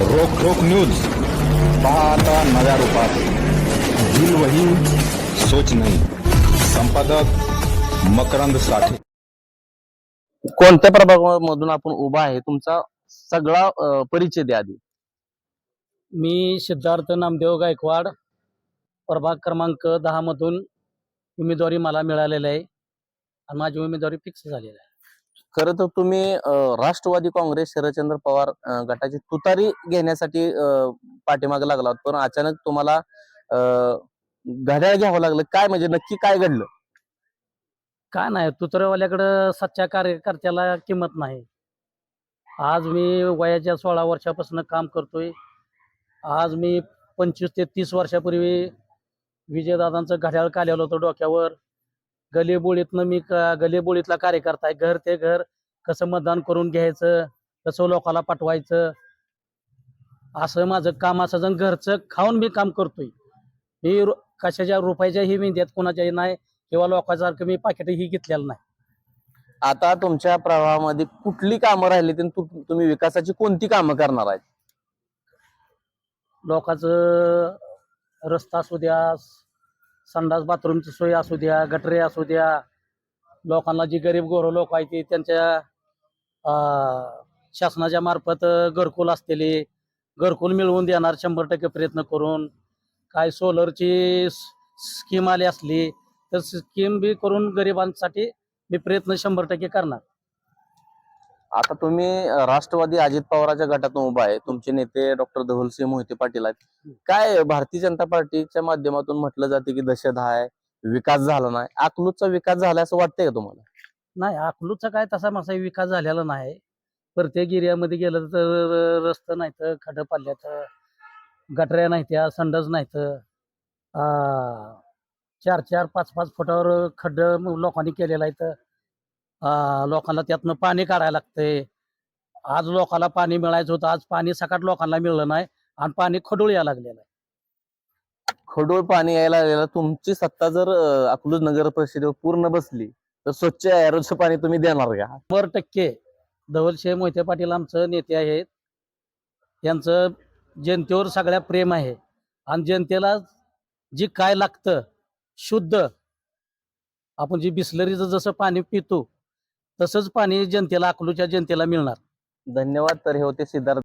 रोख रोख न्यूज. पहा आता नव्या रूपात. दिल वही सोच नाही. संपादक मकरंद साठे. कोणत्या प्रभागामधून आपण उभा आहे तुमचा सगळा परिचय द्या आधी. मी सिद्धार्थ नामदेव गायकवाड प्रभाग क्रमांक दहा मधून उमेदवारी मला मिळालेली आहे आणि माझी उमेदवारी फिक्स झालेली आहे. खरं तर तुम्ही राष्ट्रवादी काँग्रेस शरदचंद्र पवार गटाची तुतारी घेण्यासाठी अं, पाठीमागे लागला पण अचानक तुम्हाला अं, घड्याळ घ्यावं लागलं. काय म्हणजे नक्की काय घडलं? काय नाही. तुतरेवाल्याकडं सच्च्या कार्यकर्त्याला किंमत नाही. आज मी वयाच्या सोळा वर्षापासून काम करतोय. आज मी पंचवीस ते तीस वर्षापूर्वी विजयदादांचं घड्याळ काढलेलं होतं डोक्यावर. गलीबोळीतनं मी क- गलीबोळीतला कार्यकर्ता आहे. घर ते घर कसं मतदान करून घ्यायचं कसं लोकाला पाठवायचं? असं माझं काम असं जण घरचं खाऊन मी काम करतोय. मी कशाच्या रुपयाच्याही मी देत कोणाच्याही नाही किंवा लोकांसारखं मी पाकिटही घेतलेलं नाही. आता तुमच्या प्रभावामध्ये कुठली कामं राहिली तुम्ही विकासाची कोणती कामं करणार आहेत? लोकांचं रस्ता असू द्या संडास बाथरूमची सोय असू द्या गटरे असू द्या लोकांना जी गरीब गोर लोक आहेत ती त्यांच्या शासनाच्या मार्फत घरकुल असलेले घरकुल मिळवून देणार शंभर टक्के प्रयत्न करून काय सोलरची स्कीम आली असली तर स्कीम बी करून गरिबांसाठी मी प्रयत्न शंभर टक्के करणार. आता तुम्ही राष्ट्रवादी अजित पवाराच्या गटातून उभा आहे. तुमचे नेते डॉक्टर धवलसिंह मोहिते पाटील आहेत. काय भारतीय जनता पार्टीच्या माध्यमातून म्हटलं जाते की दशधा आहे विकास झाला नाही. अकलूजचा विकास झाला असं वाटतंय का तुम्हाला? नाही अकलूजचा काय तसा मासा विकास झालेला नाही. प्रत्येक एरियामध्ये गेलं तर रस्त नाहीत खड पाल्यात गटऱ्या नाहीत त्या संडस नाहीत चार चार पाच पाच फुटावर खड्ड लोकांनी केलेलं आहे तर लोकांना त्यातनं पाणी काढायला लागतंय. आज लोकांना पाणी मिळायचं होतं आज पाणी सकाळ लोकांना मिळलं नाही आणि पाणी खडूळ यायला लागलेलं आहे. खडूळ पाणी यायला लागलेलं तुमची सत्ता जर अकलूज नगर परिषदेवर पूर्ण बसली तर स्वच्छ आरोग्य पाणी तुम्ही देणार का? शंभर टक्के. धवलशेह मोहिते पाटील आमचं नेते आहेत. यांचं जनतेवर सगळ्या प्रेम आहे. आणि जनतेला जी काय लागतं शुद्ध आपण जी बिस्लरीचं जसं पाणी पितो तसंच पाणी जनतेला अकलूच्या जनतेला मिळणार. धन्यवाद तर हे होते सिद्धार्थ